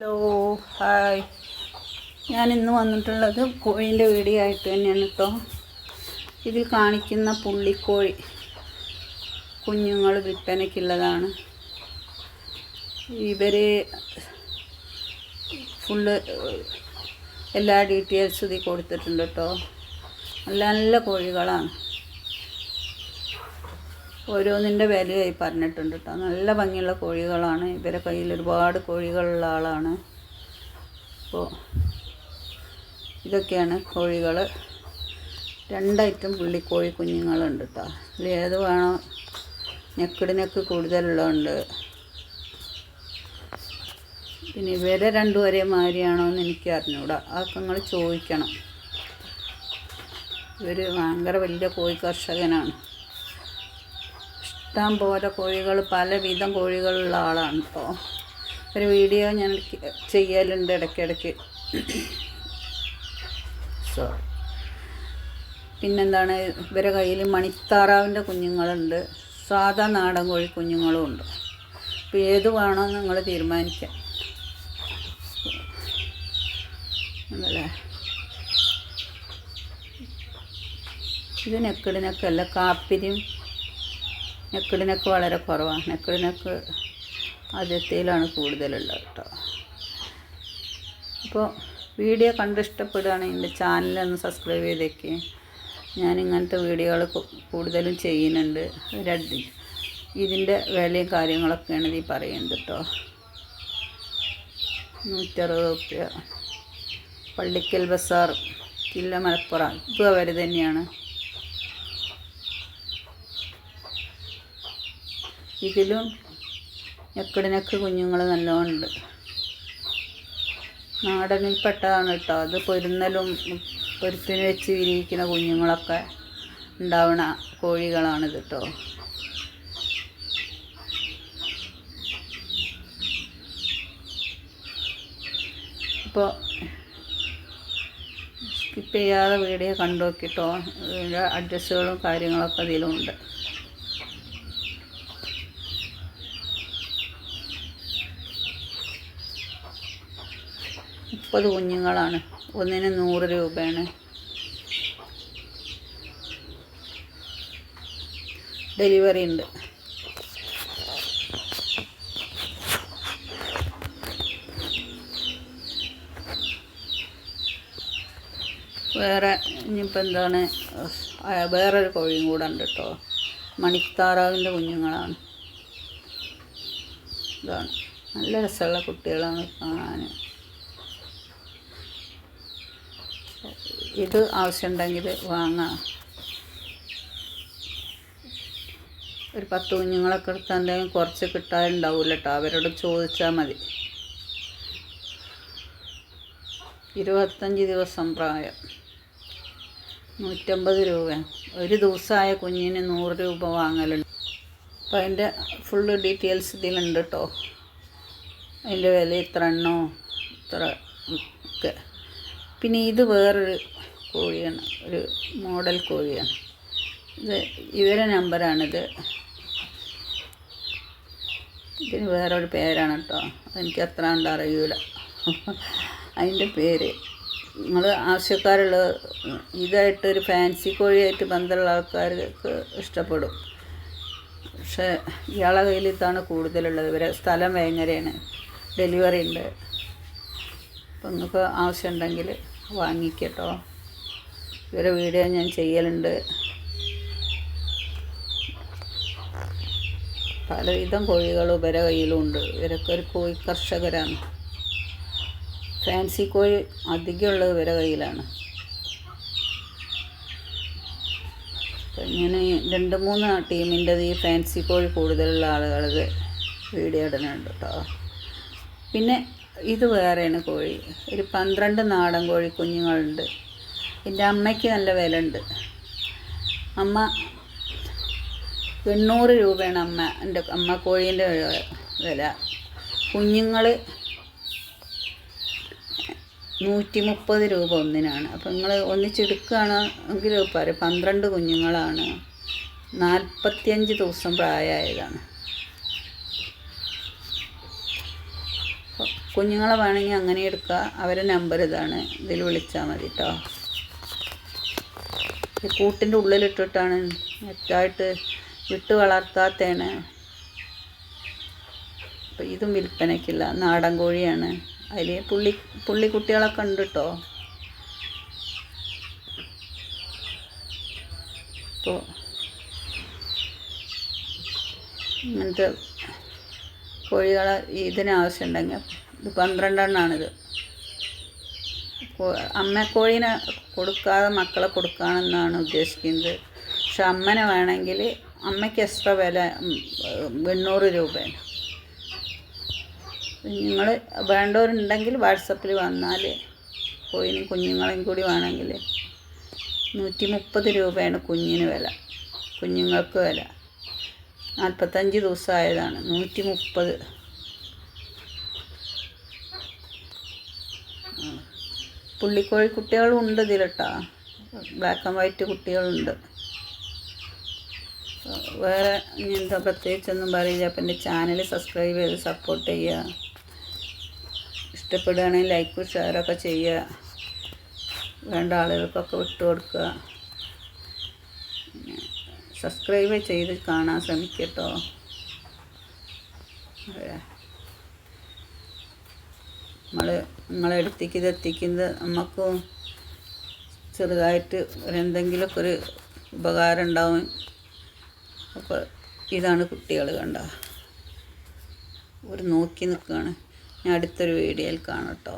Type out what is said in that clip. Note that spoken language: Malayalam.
ഹലോ ഹായ് ഞാൻ ഇന്ന് വന്നിട്ടുള്ളത് കോഴീന്റെ വീഡിയോ ആയിട്ട് തന്നെയാണ് കേട്ടോ ഇതിൽ കാണിക്കുന്ന പുള്ളിക്കോഴി കുഞ്ഞുങ്ങൾ വിൽപ്പനയ്ക്കുള്ളതാണ് ഇവർ ഫുള്ള് എല്ലാ ഡീറ്റെയിൽസും ഇതിൽ കൊടുത്തിട്ടുണ്ട് കേട്ടോ നല്ല നല്ല കോഴികളാണ്. ഓരോന്നിന്റെ വിലയായി പറഞ്ഞിട്ടുണ്ട് കേട്ടോ. നല്ല ഭംഗിയുള്ള കോഴികളാണ്. ഇവരെ കയ്യിൽ ഒരുപാട് കോഴികളുള്ള ആളാണ്. അപ്പോൾ ഇതൊക്കെയാണ് കോഴികൾ രണ്ടൈറ്റം പുള്ളിക്കോഴി കുഞ്ഞുങ്ങളുണ്ട് കേട്ടോ. ഇതിൽ ഏത് വേണോ നെക്കിടിനൊക്കെ കൂടുതലുള്ളതുണ്ട്. പിന്നെ ഇവരെ രണ്ടു ഒരേ മാതിരിയാണോ എന്ന് എനിക്ക് അറിഞ്ഞൂടാ. അതൊക്കെ നിങ്ങൾ ചോദിക്കണം. ഇവർ ഭയങ്കര വലിയ കോഴി കർഷകനാണ്. ഇഷ്ടം പോലെ കോഴികൾ പലവിധം കോഴികളുള്ള ആളാണ് ഇപ്പോൾ ഒരു വീഡിയോ ഞാൻ ചെയ്യലുണ്ട് ഇടയ്ക്കിടയ്ക്ക്. സോ പിന്നെന്താണ് ഇവരെ കയ്യിൽ മണിത്താറാവിന്റെ കുഞ്ഞുങ്ങളുണ്ട്. സാധാ നാടൻ കോഴി കുഞ്ഞുങ്ങളും ഉണ്ട്. അപ്പോൾ ഏത് വേണമെന്ന് നിങ്ങൾ തീരുമാനിക്കാം. അതല്ലേ ഇത് നെക്കിടിനൊക്കെ അല്ല കാപ്പിരിയും നെക്കിടിനൊക്കെ വളരെ കുറവാണ്. നെക്കിടിനൊക്കെ ആദ്യത്തേലാണ് കൂടുതലുള്ളത് കേട്ടോ. അപ്പോൾ വീഡിയോ കണ്ട് ഇഷ്ടപ്പെടുകയാണെങ്കിൽ എന്റെ ചാനലൊന്ന് സബ്സ്ക്രൈബ് ചെയ്തേക്ക്. ഞാൻ ഇങ്ങനത്തെ വീഡിയോകൾ കൂടുതലും ചെയ്യുന്നുണ്ട്. രണ്ട് ഇതിന്റെ വിലയും കാര്യങ്ങളൊക്കെയാണ് ഇതിൽ പറയുന്നത് കേട്ടോ. നൂറ്ററുപത് റുപ്യ. പള്ളിക്കൽ ബസാർ ജില്ല മലപ്പുറം ഇപ്പോൾ അവർ തന്നെയാണ്. ഇതിലും ഞെക്കടിനൊക്കെ കുഞ്ഞുങ്ങൾ നല്ലോണം ഉണ്ട്. നാടനിൽപ്പെട്ടതാണ് കേട്ടോ. അത് പൊരുന്നലും പൊരുത്തിന് വെച്ച് വിരിയിക്കുന്ന കുഞ്ഞുങ്ങളൊക്കെ ഉണ്ടാവണ കോഴികളാണിത് കേട്ടോ. ഇപ്പോൾ സ്കിപ്പ് ചെയ്യാതെ വീഡിയോ കണ്ടു നോക്കിട്ടോ. അഡ്രസ്സുകളും കാര്യങ്ങളൊക്കെ ഇതിലുണ്ട്. മുപ്പത് കുഞ്ഞുങ്ങളാണ്. ഒന്നിന് നൂറ് രൂപയാണ്. ഡെലിവറി ഉണ്ട്. വേറെ ഇനിയിപ്പോൾ എന്താണ്? വേറൊരു കോഴിയും കൂടെ ഉണ്ട് കേട്ടോ. മണിത്താറാവിന്റെ കുഞ്ഞുങ്ങളാണ്. ഇതാണ്. നല്ല രസമുള്ള കുട്ടികളാണ് കാണാൻ ഇത് ആവശ്യമുണ്ടെങ്കിൽ വാങ്ങാം. ഒരു പത്ത് കുഞ്ഞുങ്ങളൊക്കെ എടുത്താൽ എന്തെങ്കിലും കുറച്ച് കിട്ടാനുണ്ടാവില്ല കേട്ടോ അവരോട് ചോദിച്ചാൽ മതി. ഇരുപത്തഞ്ച് ദിവസം പ്രായം. നൂറ്റമ്പത് രൂപ ഒരു ദിവസമായ കുഞ്ഞിന് നൂറ് രൂപ വാങ്ങലുണ്ട്. അപ്പോൾ അതിന്റെ ഫുള്ള് ഡീറ്റെയിൽസ് ഇതിലുണ്ട് കേട്ടോ അതിന്റെ വില ഇത്ര എണ്ണോ ഇത്ര ഒക്കെ. പിന്നെ ഇത് വേറൊരു കോഴിയാണ് ഒരു മോഡൽ കോഴിയാണ് ഇത് ഇവരെ നമ്പറാണിത്. ഇതിന് വേറൊരു പേരാണ് കേട്ടോ. എനിക്ക് അത്ര ഉണ്ട് അറിയൂല. അതിന്റെ പേര്. നിങ്ങൾ ആവശ്യക്കാരുള്ള ഇതായിട്ട് ഒരു ഫാൻസി കോഴിയായിട്ട് ബന്ധമുള്ള ആൾക്കാർക്ക് ഇഷ്ടപ്പെടും. പക്ഷേ ഇയാളെ കയ്യിൽ ഇതാണ് കൂടുതലുള്ളത്. ഇവരെ സ്ഥലം ഭയങ്കരയാണ് ഡെലിവറി ഉണ്ട്. അപ്പം നിങ്ങൾക്ക് ആവശ്യമുണ്ടെങ്കിൽ വാങ്ങിക്കട്ടോ. ഇവരെ വീഡിയോ ഞാൻ ചെയ്യലുണ്ട്. പലവിധം കോഴികൾ ഇവരെ കയ്യിലുണ്ട്. ഇവരൊക്കെ ഒരു കോഴി കർഷകരാണ്. ഫാൻസി കോഴി അധികമുള്ളത് ഇവരെ കയ്യിലാണ്. ഇങ്ങനെ രണ്ട് മൂന്ന് ടീമിന്റെത് ഈ ഫാൻസി കോഴി കൂടുതലുള്ള ആളുകളത് വീഡിയോ ഇടുന്നുണ്ട് കേട്ടോ പിന്നെ ഇത് വേറെയാണ് കോഴി. ഒരു പന്ത്രണ്ട് നാടൻ കോഴി കുഞ്ഞുങ്ങളുണ്ട്. എന്റെ അമ്മയ്ക്ക് നല്ല വില ഉണ്ട് അമ്മ എണ്ണൂറ് രൂപയാണ് അമ്മ എന്റെ അമ്മ കോഴീന്റെ വില. കുഞ്ഞുങ്ങൾ നൂറ്റി മുപ്പത് രൂപ ഒന്നിനാണ്. അപ്പം നിങ്ങൾ ഒന്നിച്ചെടുക്കുകയാണെങ്കിൽ പറയും പന്ത്രണ്ട് കുഞ്ഞുങ്ങളാണ്. നാൽപ്പത്തിയഞ്ച് ദിവസം പ്രായമായതാണ്. കുഞ്ഞുങ്ങളെ വേണമെങ്കിൽ അങ്ങനെ എടുക്കുക. അവരെ നമ്പർ ഇതാണ്. ഇതിൽ വിളിച്ചാൽ മതി കേട്ടോ. ഈ കൂട്ടിന്റെ ഉള്ളിലിട്ടിട്ടാണ് നെറ്റായിട്ട് വിട്ട് വളർത്താത്തതാണ് അപ്പോൾ ഇതും വിൽപ്പനയ്ക്കില്ല. നാടൻ കോഴിയാണ്. അതിൽ പുള്ളി പുള്ളിക്കുട്ടികളൊക്കെ ഉണ്ട് കേട്ടോ അപ്പോൾ ഇങ്ങനത്തെ കോഴികളെ ഇതിനാവശ്യമുണ്ടെങ്കിൽ ഇത് പന്ത്രണ്ടെണ്ണാണിത്. അമ്മക്കോഴീനെ കൊടുക്കാതെ മക്കളെ കൊടുക്കാമെന്നാണ് ഉദ്ദേശിക്കുന്നത്. പക്ഷെ അമ്മനെ വേണമെങ്കിൽ അമ്മയ്ക്ക് എക്സ്ട്രാ വില എണ്ണൂറ് രൂപയാണ് നിങ്ങൾ വേണ്ടവരുണ്ടെങ്കിൽ വാട്സപ്പിൽ വന്നാൽ കോഴിനും കുഞ്ഞുങ്ങളെയും കൂടി വേണമെങ്കിൽ നൂറ്റി മുപ്പത് രൂപയാണ് കുഞ്ഞിന് വില കുഞ്ഞുങ്ങൾക്ക് വില. നാൽപ്പത്തഞ്ച് ദിവസമായതാണ് നൂറ്റി മുപ്പത് പുള്ളിക്കോഴി കുട്ടികളും ഉണ്ട് ഇതിലിട്ടാ. ബ്ലാക്ക് ആൻഡ് വൈറ്റ് കുട്ടികളുണ്ട്. വേറെ എന്താ പ്രത്യേകിച്ചൊന്നും പറയില്ല. അപ്പം എന്റെ ചാനൽ സബ്സ്ക്രൈബ് ചെയ്ത് സപ്പോർട്ട് ചെയ്യുക. ഇഷ്ടപ്പെടുകയാണെങ്കിൽ ലൈക്കും ഷെയറൊക്കെ ചെയ്യുക. വേണ്ട ആളുകൾക്കൊക്കെ വിട്ടു കൊടുക്കുക. സബ്സ്ക്രൈബ് ചെയ്ത് കാണാൻ ശ്രമിക്കട്ടോ. നമ്മൾ നിങ്ങളെ അടുത്തേക്ക് ഇത് എത്തിക്കുന്നത് നമുക്കും ചെറുതായിട്ട് എന്തെങ്കിലുമൊക്കെ ഒരു ഉപകാരം ഉണ്ടാവും. അപ്പോൾ ഇതാണ് കുട്ടികൾ കണ്ട. ഒരു നോക്കി നിൽക്കുകയാണ് ഞാൻ അടുത്തൊരു വീഡിയോയിൽ കാണട്ടോ